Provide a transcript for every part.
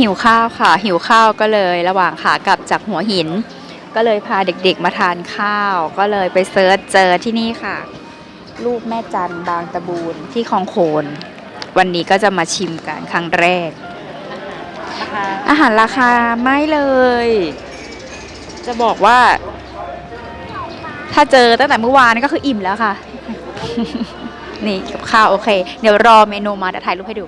หิวข้าวค่ะ หิวข้าวก็เลยระหว่างขากลับจากหัวหิน ก็เลยพาเด็กๆมาทานข้าว ก็เลยไปเซิร์ชเจอที่นี่ค่ะ รูปแม่จันบางตะบูนที่คลองโคน วันนี้ก็จะมาชิมกันครั้งแรก อาหารราคาไม่เลย จะบอกว่า ถ้าเจอตั้งแต่เมื่อวานก็คืออิ่มแล้วค่ะ นี่กับข้าวโอเค เดี๋ยวรอเมนูมาเดี๋ยวถ่ายรูปให้ดู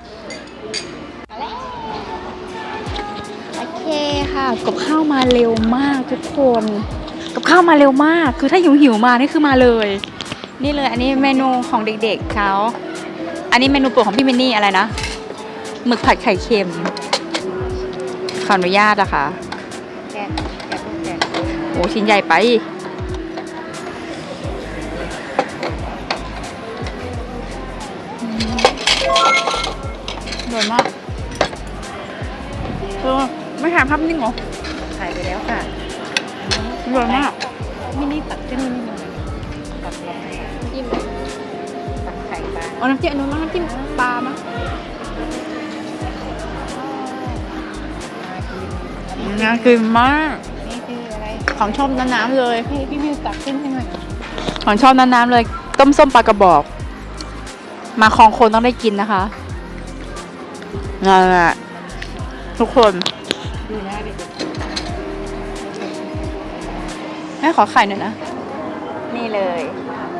เคค่ะกับข้าวมาเร็วมากทุกคน กับข้าวมาเร็วมาก คือถ้าหิวหิวมานี่คือมาเลย นี่เลยอันนี้เมนูของเด็กๆเขาอันนี้เมนูโปรดของพี่มินนี่อะไรนะหมึกผัดไข่เค็มขออนุญาตนะคะแกะแกะแกะโอ้ชิ้นใหญ่ไปอร่อยมากเออ ไม่หาภาพนิ่งเหรอถ่ายไปแล้วค่ะอร่อยมากมินิตักขึ้นนิดนึงตักลงจิ้มตักไข่ปลาเอาน้ำจิ้มอันนู้นมั้งน้ำจิ้มปลามั้งน่ากินมาก นี่คืออะไร ของชอบน้ำๆเลยให้พี่มิวตักขึ้นให้หน่อยของชอบน้ำๆเลย ต้มส้มปลากระบอก มาคลองโคนต้องได้กินนะคะนั่นแหละทุกคน ม่ขอไข่หน่อยนะ นี่เลย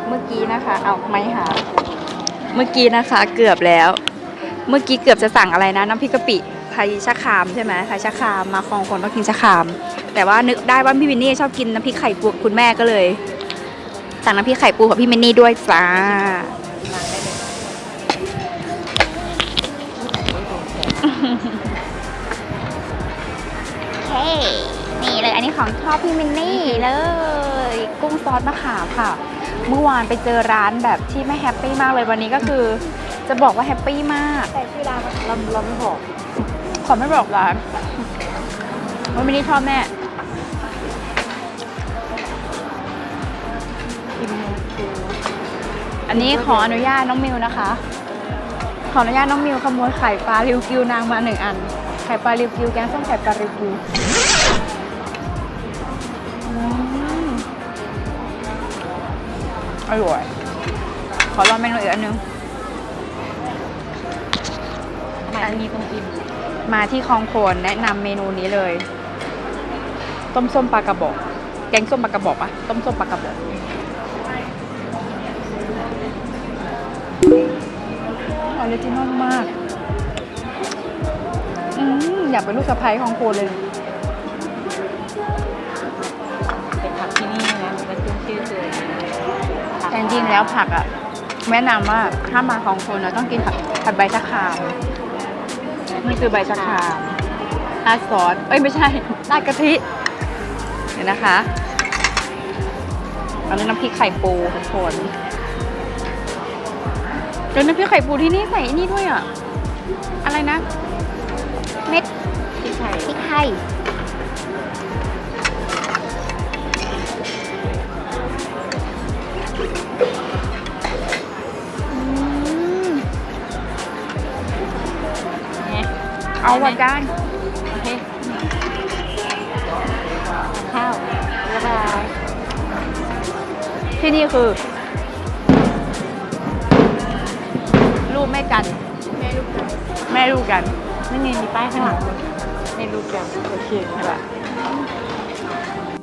เมื่อกี้นะคะ เอาไม่หา เมื่อกี้นะคะเกือบแล้ว เมื่อกี้เกือบจะสั่งอะไรนะ น้ำพริกกะปิไทยชะครามใช่ไหมไทยชะครามมาคลองคนต้องกินชะคราม แต่ว่านึกได้ว่าพี่มินนี่ชอบกินน้ำพริกไข่ปูกับคุณแม่ก็เลย สั่งน้ำพริกไข่ปูกับพี่มินนี่ด้วยจ้าวางได้เลยเฮ้ นี่เลย อันนี้ของชอบพี่มินนี่เลย กุ้งซอสมะขามค่ะ เมื่อวานไปเจอร้านแบบที่ไม่แฮปปี้มากเลยวันนี้ก็คือจะบอกว่าแฮปปี้มาก แต่ชื่อร้านเราเราไม่บอก ขอไม่บอกร้านว่ามินนี่ชอบแน่กินดูอันนี้ขออนุญาตน้องมิวนะคะ ขออนุญาตน้องมิวขโมยไข่ปลาริวกิวนางมาหนึ่งอัน ไข่ปลาริวกิวแกงส้มไข่ปลาริวกิว อร่อย ขอลองเมนูอีกอันนึง อันนี้ต้องกินมาที่คลองโคนแนะนำเมนูนี้เลย ต้มส้มปลากระบอก แกงส้มปลากระบอกปะต้มส้มปลากระบอกออริจินอลมากอืมอยากเป็นลูกสะใภ้คลองโคนเลยเป็นผักที่นี่นะมันขึ้นชื่อเลย แต่จริงแล้วผักอะแนะนำว่าถ้ามาคลองโคนเราต้องกินผักผัดใบชะครามนี่คือใบชะครามราดซอสเอ้ยไม่ใช่ราดกะทิเดี๋ยวนะคะอันนี้น้ำพริกไข่ปูทุกคนเดี๋ยวน้ำพริกไข่ปูที่นี่ใส่ไอ้นี่ด้วยอะ อะไรนะ เม็ดที่ไข่พริกไทย เอาวัดกันโอเคข้าวบ๊ายบายที่นี่คือรูปแม่กัน แม่ลูกกัน แม่ลูกกันนี่ไงมีป้ายข้างหลังเลยแม่ลูกกัน โอเคใช่ปะ